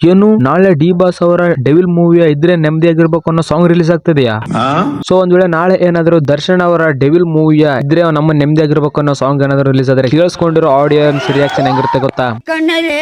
ಏನು? ನಾಳೆ D boss ಅವರ ಡೆವಿಲ್ ಮೂವಿಯ ಇದ್ರೆ ನೆಮ್ಮದಿ ಆಗಿರ್ಬೇಕು ಅನ್ನೋ ಸಾಂಗ್ ರಿಲೀಸ್ ಆಗ್ತಿದೆಯಾ? ಸೊ ಒಂದ್ ವೇಳೆ ನಾಳೆ ಏನಾದ್ರು ದರ್ಶನ್ ಅವರ ಡೆವಿಲ್ ಮೂವಿಯ ಇದ್ರೆ ನಮ್ಮ ನೆಮ್ಮದಿ ಆಗಿರ್ಬೇಕು ಅನ್ನೋ ಸಾಂಗ್ ಏನಾದ್ರು ರಿಲೀಸ್ ಆದ್ರೆ ಕೇಳಿಸ್ಕೊಂಡಿರೋ ಆಡಿಯನ್ಸ್ ರಿಯಾಕ್ಷನ್ ಹೆಂಗಿರುತ್ತೆ ಗೊತ್ತಾ? ಕಣ್ಣಲ್ಲಿ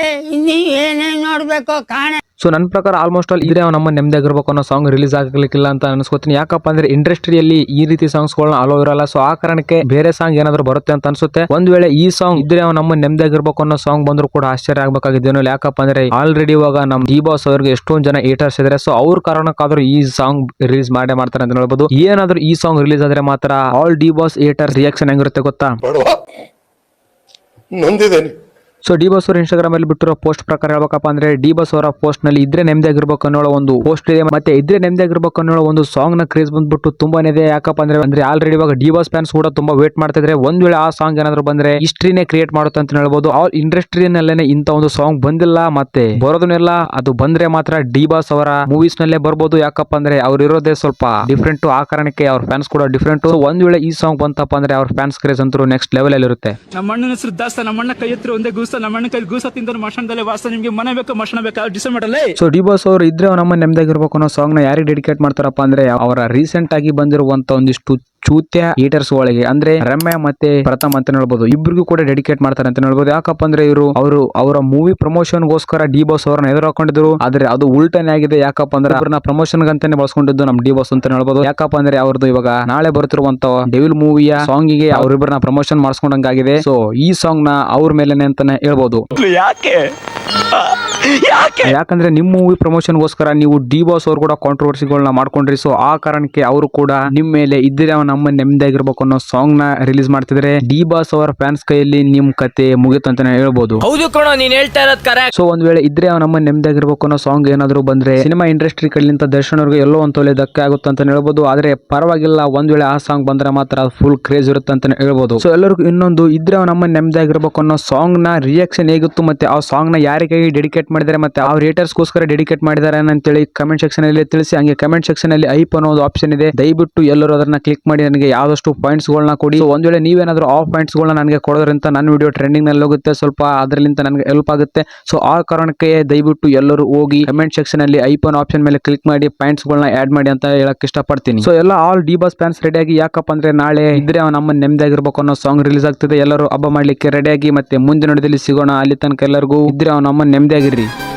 ಏನೇನ್ ನೋಡ್ಬೇಕು ಕಾಣ ಸೊ ನನ್ನ ಪ್ರಕಾರ ಆಲ್ಮೋಸ್ಟ್ ಆಲ್ ಇದ್ರೆ ನಮ್ಮ ನೆಮ್ಮದಿಯಾಗಿರ್ಬೇಕು ಅನ್ನೋ ಸಾಂಗ್ ರಿಲೀಸ್ ಆಗಲಿಕ್ಕಿಲ್ಲ ಅಂತ ಅನ್ಸ್ಕೊತೀನಿ. ಯಾಕಪ್ಪ ಅಂದ್ರೆ ಇಂಡಸ್ಟ್ರಿಯಲ್ಲಿ ಈ ರೀತಿ ಸಾಂಗ್ಸ್ ಗಳನ್ನ ಅಲೋ ಇರಲ್ಲ. ಸೊ ಆ ಕಾರಣಕ್ಕೆ ಬೇರೆ ಸಾಂಗ್ ಏನಾದ್ರು ಬರುತ್ತೆ ಅಂತ ಅನ್ಸುತ್ತೆ. ಒಂದ್ ವೇಳೆ ಈ ಸಾಂಗ್ ಇದ್ರೆ ನಮ್ಮ ನಮ್ಮ ನೆಮ್ಮದಿಯಾಗಿರ್ಬೇಕು ಅನ್ನೋ ಸಾಂಗ್ ಬಂದ್ರು ಕೂಡ ಆಶ್ಚರ್ಯ ಆಗ್ಬೇಕಾಗಿದ್ದೇನೋ ಯಾಕಪ್ಪ ಅಂದ್ರೆ ಆಲ್ರೆಡಿ ಇವಾಗ ನಮ್ ಡಿ ಬಾಸ್ ಅವರಿಗೆ ಎಷ್ಟೊಂದ್ ಜನ ಏಟರ್ಸ್ ಇದ್ರೆ. ಸೊ ಅವ್ರ ಕಾರಣಕ್ಕಾದ್ರೂ ಈ ಸಾಂಗ್ ರಿಲೀಸ್ ಮಾಡೇ ಮಾಡ್ತಾರೆ ಅಂತ ಹೇಳ್ಬೋದು. ಏನಾದ್ರೂ ಈ ಸಾಂಗ್ ರಿಲೀಸ್ ಆದ್ರೆ ಮಾತ್ರ ಆಲ್ ಡಿ ಬಾಸ್ ಏಟರ್ ರಿಯಾಕ್ಷನ್ ಹೆಂಗಿರುತ್ತೆ ಗೊತ್ತಾ? ಸೊ ಡಿ ಬಸ್ ಅವರು ಇನ್ಸ್ಟಾಗ್ರಾಮ್ ಅಲ್ಲಿ ಬಿಟ್ಟಿರೋ ಪೋಸ್ಟ್ ಪ್ರಕಾರ ಹೇಳ್ಬೇಕಪ್ಪ ಅಂದ್ರೆ ಡಿ ಬಸ್ ಅವರ ಪೋಸ್ಟ್ನಲ್ಲಿ ಇದ್ರೆ ನೆಮ್ಮದಿಯಾಗಿರ್ಬೇಕು ಅನ್ನೋ ಒಂದು ಪೋಸ್ಟ್ ಇದೆ. ಮತ್ತೆ ಇದ್ರೆ ನೆಮ್ಮದಿಯಾಗಿರ್ಬೇಕು ಅನ್ನೋ ಒಂದು ಸಾಂಗ್ನ ಕ್ರೇಜ್ ಬಂದ್ಬಿಟ್ಟು ತುಂಬಾನೇ ಇದೆ. ಯಾಕಪ್ಪ ಅಂದ್ರೆ ಅಂದ್ರೆ ಆಲ್ರೆಡಿ ಇವಾಗ ಡಿ ಬಾಸ್ ಫ್ಯಾನ್ಸ್ ಕೂಡ ತುಂಬಾ ವೇಟ್ ಮಾಡ್ತಾ ಇದ್ರೆ ಒಂದ್ ವೇಳೆ ಆ ಸಾಂಗ್ ಏನಾದ್ರು ಬಂದ್ರೆ ಹಿಸ್ಟ್ರಿನೇ ಕ್ರಿಯೇಟ್ ಮಾಡುತ್ತೆ ಅಂತ ಹೇಳ್ಬೋದು. ಆಲ್ ಇಂಡಸ್ಟ್ರಿನಲ್ಲೇನೆ ಇಂತ ಒಂದು ಸಾಂಗ್ ಬಂದಿಲ್ಲ. ಮತ್ತೆ ಬರೋದನ್ನೆಲ್ಲ ಅದು ಬಂದ್ರೆ ಮಾತ್ರ ಡಿ ಬಾಸ್ ಅವರ ಮೂವೀಸ್ ನಲ್ಲೇ ಬರ್ಬೋದು. ಯಾಕಪ್ಪ ಅಂದ್ರೆ ಅವ್ರ ಇರೋದೇ ಸ್ವಲ್ಪ ಡಿಫ್ರೆಂಟ್ ಆ ಕಾರಣಕ್ಕೆ ಅವ್ರ ಫ್ಯಾನ್ಸ್ ಕೂಡ ಡಿಫ್ರೆಂಟ್ ಒಂದ್ ವೇಳೆ ಈ ಸಾಂಗ್ ಬಂತಪ್ಪ ಅಂದ್ರೆ ಅವ್ರ ಫ್ಯಾನ್ಸ್ ಕ್ರೇಜ್ ಅಂತೂ ನೆಕ್ಸ್ಟ್ ಲೆವೆಲ್ ಅಲ್ಲಿ ಇರುತ್ತೆ ನಮ್ಮ ಹೆಸರು ದಾಸ್ತ ನಮ್ಮ ಕೈ ಹತ್ರ ಒಂದೇ ನಮ್ಮ ಅಣ್ಣ ಕೈ ಗೂಸ ತಿಂದ್ರೆ ಮಶಾನದಲ್ಲೇ ವಾಸ, ನಿಮ್ಗೆ ಮನೆ ಬೇಕು ಮಶಾನ ಬೇಕಾ? ಡಿಸೈಡ್ ಮಾಡಲ್ಲ ಸೊ ಡಿ ಬಾಸ್ ಅವರು ಇದ್ರೆ ನಮ್ಮ ನೆಮ್ಮದಿಯಾಗಿರ್ಬೇಕು ಅನ್ನೋ ಸಾಂಗ್ನ ಯಾರಿಗೆ ಡೆಡಿಕೇಟ್ ಮಾಡ್ತಾರಪ್ಪ ಅಂದ್ರೆ, ಅವರ ರೀಸೆಂಟ್ ಆಗಿ ಬಂದಿರುವಂತ ಒಂದಿಷ್ಟು ಚೂತ್ಯ ಈಟರ್ಸ್ ಒಳಗೆ, ಅಂದ್ರೆ ರಮ್ಯ ಮತ್ತೆ ಪ್ರಥಮ್ ಅಂತ ಹೇಳ್ಬೋದು ಇಬ್ರಿಗೂ ಕೂಡ ಡೆಡಿಕೇಟ್ ಮಾಡ್ತಾರೆ ಅಂತ ಹೇಳ್ಬೋದು ಯಾಕಪ್ಪ ಅಂದ್ರೆ ಇವರು, ಅವರು ಅವರ ಮೂವಿ ಪ್ರಮೋಷನ್ ಗೋಸ್ಕರ ಡಿ ಬಾಸ್ ಅವರನ್ನ ಎದುರು ಹಾಕೊಂಡಿದ್ರು ಆದ್ರೆ ಅದು ಉಲ್ಟನೇ ಆಗಿದೆ. ಯಾಕಪ್ಪ ಅಂದ್ರೆ ಅವ್ರನ್ನ ಪ್ರಮೋಷನ್ ಅಂತಾನೆ ಬಳಸ್ಕೊಂಡಿದ್ದು ನಮ್ ಡಿ ಬಾಸ್ ಅಂತ ಹೇಳ್ಬೋದು ಯಾಕಪ್ಪ ಅಂದ್ರೆ ಅವ್ರದ್ದು ಇವಾಗ ನಾಳೆ ಬರುತ್ತಿರುವಂತ ಡೆವಿಲ್ ಮೂವಿಯ ಸಾಂಗ್ಗೆ ಅವರಿಬ್ಬರನ್ನ ಪ್ರಮೋಷನ್ ಮಾಡಿಸ್ಕೊಂಡಂಗಾಗಿದೆ. ಸೊ ಈ ಸಾಂಗ್ನ ಅವ್ರ ಮೇಲೆನೆ ಅಂತಾನೆ ಹೇಳ್ಬೋದು. ಯಾಕೆ? ಯಾಕಂದ್ರೆ ನಿಮ್ಮ ಮೂವಿ ಪ್ರಮೋಷನ್ಗೋಸ್ಕರ ನೀವು ಡಿ ಬಾಸ್ ಅವ್ರು ಕೂಡ ಕಾಂಟ್ರವರ್ಸಿಗಳನ್ನ ಮಾಡ್ಕೊಂಡ್ರಿ. ಸೊ ಆ ಕಾರಣಕ್ಕೆ ಅವರು ಕೂಡ ನಿಮ್ಮ ಮೇಲೆ ಇದ್ರೆ ನಮ್ಮ ನಮ್ಮ ನೆಮ್ಮದಿಯಾಗಿರ್ಬೇಕು ಅನ್ನೋ ಸಾಂಗ್ನ ರಿಲೀಸ್ ಮಾಡ್ತಿದ್ರೆ ಡಿ ಬಾಸ್ ಅವರ ಫ್ಯಾನ್ಸ್ ಕೈಯಲ್ಲಿ ನಿಮ್ ಕತೆ ಮುಗಿತು ಅಂತಾನೆ ಹೇಳ್ಬೋದು. ಹೌದು ಕಣೋ ನೀನ್ ಹೇಳ್ತಾ ಇರೋದ್ ಕರೆಕ್ಟ್ ಸೊ ಒಂದ್ ವೇಳೆ ಇದ್ರೆ ನಮ್ಮ ನಮ್ಮ ನೆಮ್ಮದಿಯಾಗಿರ್ಬೇಕು ಅನ್ನೋ ಸಾಂಗ್ ಏನಾದ್ರು ಬಂದ್ರೆ ಸಿನಿಮಾ ಇಂಡಸ್ಟ್ರಿ ಕಡೆಯಿಂದ ದರ್ಶನ್ ಅವ್ರಿಗೆ ಎಲ್ಲೋ ಒಂದ್ ತೊಲೆ ಧಕ್ಕೆ ಆಗುತ್ತೆ ಅಂತ ಹೇಳ್ಬೋದು. ಆದ್ರೆ ಪರವಾಗಿಲ್ಲ ಒಂದ್ ವೇಳೆ ಆ ಸಾಂಗ್ ಬಂದ್ರೆ ಮಾತ್ರ ಫುಲ್ ಕ್ರೇಜ್ ಇರುತ್ತೆ ಅಂತ ಹೇಳ್ಬೋದು. ಸೊ ಎಲ್ಲರಿಗೂ ಇನ್ನೊಂದು ಇದ್ರೆ ನಮ್ಮ ನೆಮ್ಮದಿಯಾಗಿರ್ಬೇಕು ಅನ್ನೋ ಸಾಂಗ್ನ ರಿಯಾಕ್ಷನ್ ಹೇಗಿತ್ತು ಮತ್ತೆ ಆ ಸಾಂಗ್ನ ಯಾರಿಗಾಗಿ ಡೆಡಿಕೇಟ್ ಮಾಡಿದ್ದಾರೆ ಮತ್ತೆ ಆ ರೇಟರ್ಸ್ಗೋಸ್ಕರ ಡೆಡಿಕೇಟ್ ಮಾಡಿದ್ದಾರೆ ಅಂತೇಳಿ ಕಮೆಂಟ್ ಸೆಕ್ಷನ್ ಅಲ್ಲಿ ತಿಳಿಸಿ, ಹಂಗೆ ಕಮೆಂಟ್ ಸೆಕ್ಷನ್ ಅಲ್ಲಿ ಐಪ್ ಅನ್ನೋ ಒಂದು ಆಪ್ಷನ್ ಇದೆ. ದಯವಿಟ್ಟು ಎಲ್ಲರೂ ಅದನ್ನ ಕ್ಲಿಕ್ ಮಾಡಿ, ನನಗೆ ಯಾವಷ್ಟು ಪಾಯಿಂಟ್ಸ್ ಗಳನ್ನ ಕೊಡಿ. ಒಂದು ವೇಳೆ ನೀವೇನಾದ್ರೂ ಆಫ್ ಪಾಯಿಂಟ್ಸ್ ಗಳನ್ನ ನನಗೆ ಕೊಡೋದ್ರಿಂದ ನನ್ನ ವಿಡಿಯೋ ಟ್ರೆಂಡಿಂಗ್ನಲ್ಲಿ ಹೋಗುತ್ತೆ, ಸ್ವಲ್ಪ ಅದರಿಂದ ನನಗೆ ಹೆಲ್ಪ್ ಆಗುತ್ತೆ. ಸೊ ಆ ಕಾರಣಕ್ಕೆ ದಯವಿಟ್ಟು ಎಲ್ಲರೂ ಹೋಗಿ ಕಮೆಂಟ್ ಸೆಕ್ಷನ್ ಅಲ್ಲಿ ಐಪನ್ ಆಪ್ಷನ್ ಮೇಲೆ ಕ್ಲಿಕ್ ಮಾಡಿ ಪಾಯಿಂಟ್ಸ್ ಗಳನ್ನ ಆಡ್ ಮಾಡಿ ಅಂತ ಹೇಳಕ್ ಇಷ್ಟಪಡ್ತೀನಿ. ಸೊ ಎಲ್ಲ ಆಲ್ ಡಿ ಬಸ್ ಫ್ಯಾನ್ಸ್ ರೆಡಿಯಾಗಿ ಯಾಕಪ್ಪ ಅಂದ್ರೆ ನಾಳೆ ಇದ್ರೆ ನಮ್ಮ ನೆಮ್ಮದಿಯಾಗಿರ್ಬೇಕು ಅನ್ನೋ ಸಾಂಗ್ ರಿಲೀಸ್ ಆಗ್ತಿದೆ. ಎಲ್ಲರೂ ಹಬ್ಬ ಮಾಡ್ಲಿಕ್ಕೆ ರೆಡಿಯಾಗಿ ಮತ್ತೆ ಮುಂದಿನ ನೋಡದಲ್ಲಿ ಸಿಗೋಣ. ಅಲ್ಲಿ ತನಕ ಎಲ್ಲರಿಗೂ ಇದ್ರೆ ಅವ್ನ ನಮ್ಮ Negri.